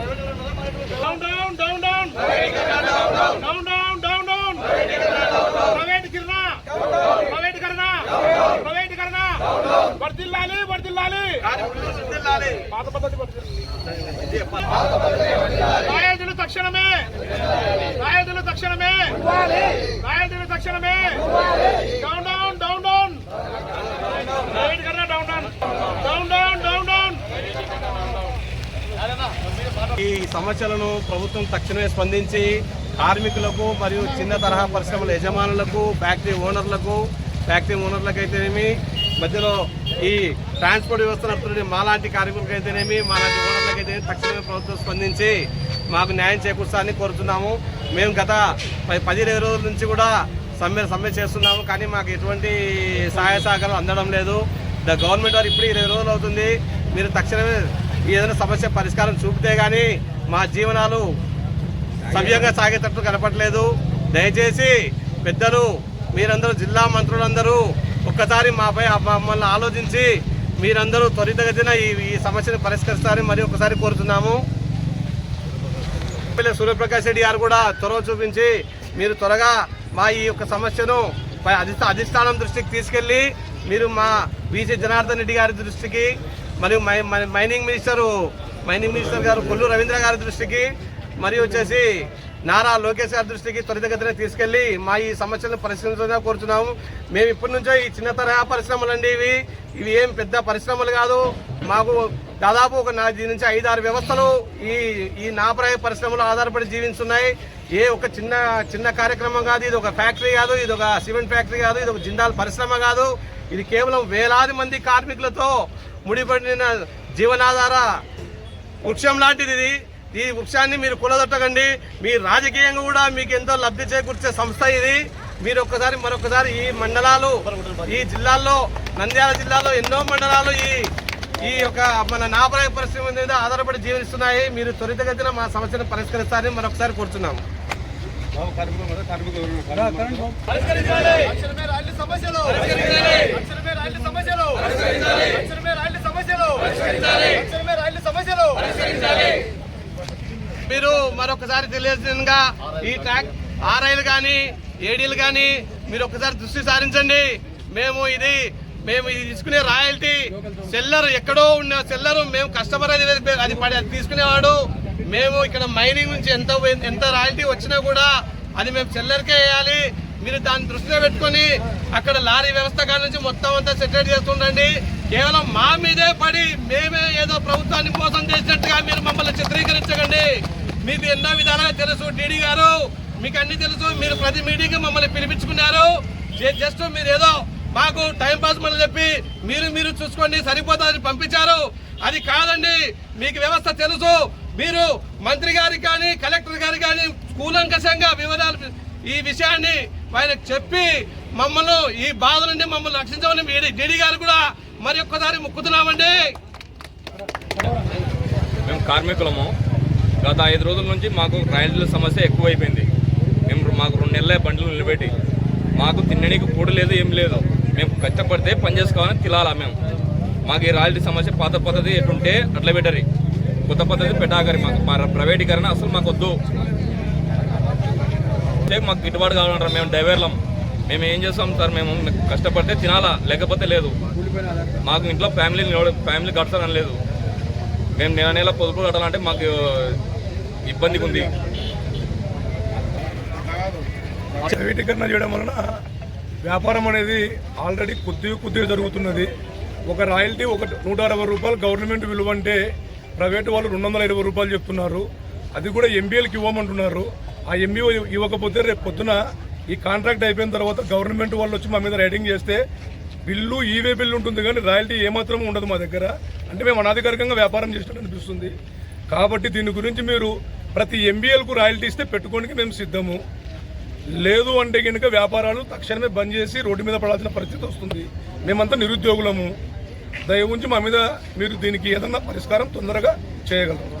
Down down down down down down down down private కిరణా private కరణా private కరణా వర్దిల్లాలి వర్దిల్లాలి పాత పద్ధతి రాయదులు తక్షణమే. రాయదులు తక్షణమే. రాయదులు తక్షణమే. ఈ సమస్యలను ప్రభుత్వం తక్షణమే స్పందించి కార్మికులకు మరియు చిన్న తరహా పరిశ్రమల యజమానులకు ఫ్యాక్టరీ ఓనర్లకు ఫ్యాక్టరీ ఓనర్లకు అయితేనేమి మధ్యలో ఈ ట్రాన్స్పోర్ట్ వ్యవస్థ నడుపుతున్న మాలాంటి కార్మికులకైతేనేమి మాలాంటి ఓనర్లకైతేనేమి తక్షణమే ప్రభుత్వం స్పందించి మాకు న్యాయం చేకూర్చాలని కోరుతున్నాము. మేము గత పది రోజుల నుంచి కూడా సమ్మె సమ్మె చేస్తున్నాము. కానీ మాకు ఎటువంటి సహాయ సహకారం అందడం లేదు. ద గవర్నమెంట్ వారు ఇప్పుడు ఇరవై రోజులు అవుతుంది. మీరు తక్షణమే ఏదైనా సమస్య పరిష్కారం చూపితే కానీ మా జీవనాలు సవ్యంగా సాగేటట్టు కనపట్లేదు దయచేసి పెద్దలు మీరందరూ జిల్లా మంత్రులందరూ ఒక్కసారి మాపై మమ్మల్ని ఆలోచించి మీరందరూ త్వరితగతిన ఈ ఈ సమస్యను పరిష్కరిస్తారని మరి ఒకసారి కోరుతున్నాము. సూర్యప్రకాష్ రెడ్డి గారు కూడా త్వరవ చూపించి మీరు త్వరగా మా ఈ యొక్క సమస్యను పై అధిష్టానం దృష్టికి తీసుకెళ్ళి మీరు మా బీసీ జనార్దన్ రెడ్డి గారి దృష్టికి మరియు మై- మైనింగ్ మినిస్టరు మైనింగ్ మినిస్టర్ గారు కొల్లు రవీంద్ర గారి దృష్టికి మరియు వచ్చేసి నారా లోకేష్ గారి దృష్టికి త్వరితగతిన తీసుకెళ్ళి మా ఈ సమస్యలను పరిష్కరించాలని కోరుతున్నాము మేము ఇప్పటి నుంచో ఈ చిన్న తరహా పరిశ్రమలు అండి ఇవి. ఇవి ఏం పెద్ద పరిశ్రమలు కాదు. మాకు దాదాపు ఒక నా నుంచి ఐదు ఆరు వ్యవస్థలు ఈ ఈ నాపరాయ పరిశ్రమలో ఆధారపడి జీవిస్తున్నాయి ఏ ఒక చిన్న చిన్న కార్యక్రమం కాదు ఇది ఒక ఫ్యాక్టరీ కాదు ఇది ఒక సిమెంట్ ఫ్యాక్టరీ కాదు ఇది ఒక జిందాల్ పరిశ్రమ కాదు. ఇది కేవలం వేలాది మంది కార్మికులతో ముడిపడిన జీవనాధార వృక్షం లాంటిది ఇది. ఈ వృక్షాన్ని మీరు కులదొట్టకండి. మీ రాజకీయంగా కూడా మీకు ఎంతో లబ్ధి చేకూర్చే సంస్థ ఇది. మీరు ఒక్కసారి మరొకసారి ఈ మండలాలు ఈ జిల్లాల్లో నంద్యాల జిల్లాలో ఎన్నో మండలాలు ఈ ఈ యొక్క మన నాపరాయ పరిశ్రమ మీద ఆధారపడి జీవిస్తున్నాయి మీరు త్వరితగతిన మా సమస్యను పరిష్కరిస్తారని మరొకసారి కోరుతున్నాము మీరు మరొకసారి తెలియజేయగా ఈ ట్రాక్ ఆర్ఐలు కానీ ఏడీలు కానీ మీరు ఒకసారి దృష్టి సారించండి. మేము ఇది మేము ఇది తీసుకునే రాయల్టీ సెల్లర్ ఎక్కడో ఉన్న సెల్లర్ మేము కస్టమర్ అది అది పడి అది తీసుకునేవాడు. మేము ఇక్కడ మైనింగ్ నుంచి ఎంత ఎంత రాయల్టీ వచ్చినా కూడా అది మేము సెల్లర్కే వేయాలి. మీరు దాన్ని దృష్టిలో పెట్టుకొని అక్కడ లారీ వ్యవస్థ కాడ నుంచి మొత్తం అంతా సెటిల్ చేస్తుండండి కేవలం మా మీదే పడి మేమే ఏదో ప్రభుత్వాన్ని మోసం చేసినట్టుగా మీరు మమ్మల్ని చిత్రీకరించకండి. మీకు ఎన్నో విధాలుగా తెలుసు డీడీ గారు. మీకు అన్ని తెలుసు. మీరు ప్రతి మీటింగ్ మమ్మల్ని పిలిపించుకున్నారు. జస్ట్ మీరు ఏదో మాకు టైం పాస్ మనం చెప్పి మీరు మీరు చూసుకోండి సరిపోతుందని పంపించారు. అది కాదండి మీకు వ్యవస్థ తెలుసు. మీరు మంత్రి గారికి కానీ కలెక్టర్ గారికి కానీ కూలంకషంగా వివరాలు ఈ విషయాన్ని ఆయనకు చెప్పి మమ్మల్ని ఈ బాధ నుండి మమ్మల్ని రక్షించమని డీడీ గారు కూడా మరి ఒక్కసారి మొక్కుతున్నామండి. మేము కార్మికులము. గత ఐదు రోజుల నుంచి మాకు రాయల్టీల సమస్య ఎక్కువైపోయింది. మేము మాకు రెండు నెలల బండ్లు నిలబెట్టి. మాకు తినడానికి కూడ లేదు ఏం లేదు. కష్టపడితే పని చేసుకోవాలని తినాలా మేము. మాకు ఈ రాయల్టీ సమస్య పాత పద్ధతి ఎటుంటే అట్లా పెట్టరి కొత్త పద్ధతి పెట్టాకరి మాకు. మా ప్రైవేటీకరణ అసలు మాకు వద్దు. మాకు గిట్టుబాటు కావాలంటారు. మేము డ్రైవర్లం. మేము ఏం చేస్తాం సార్? మేము కష్టపడితే తినాలా? లేకపోతే లేదు. మాకు ఇంట్లో ఫ్యామిలీ ఫ్యామిలీ గడతానని లేదు. మేము నెల నెల పొదుపు కట్టాలంటే మాకు ఇబ్బందిగా ఉంది ప్రైవేటీకరణ చేయడం వలన వ్యాపారం అనేది ఆల్రెడీ కొద్దిగా కొద్దిగా జరుగుతున్నది. ఒక రాయల్టీ ఒక నూట అరవై రూపాయలు గవర్నమెంట్ విలువ అంటే ప్రైవేట్ వాళ్ళు రెండు వందల ఇరవై రూపాయలు చెప్తున్నారు. అది కూడా ఎంబీఎల్కి ఇవ్వమంటున్నారు. ఆ ఎంబీఓ ఇవ్వకపోతే రేపు పొద్దున ఈ కాంట్రాక్ట్ అయిపోయిన తర్వాత గవర్నమెంట్ వాళ్ళు వచ్చి మా మీద రైడింగ్ చేస్తే బిల్లు ఈవే బిల్లు ఉంటుంది కానీ రాయల్టీ ఏమాత్రం ఉండదు మా దగ్గర. అంటే మేము అనాధికారికంగా వ్యాపారం చేసినట్టు అనిపిస్తుంది. కాబట్టి దీని గురించి మీరు ప్రతి ఎంబీఎల్కు రాయల్టీ ఇస్తే పెట్టుకోనికి మేము సిద్ధము. లేదు అంటే కనుక వ్యాపారాలు తక్షణమే బంద్ చేసి రోడ్డు మీద పడాల్సిన పరిస్థితి వస్తుంది. మేమంతా నిరుద్యోగులము. దయ ఉంచి మా మీద మీరు దీనికి ఏదన్నా పరిష్కారం తొందరగా చేయగలరు.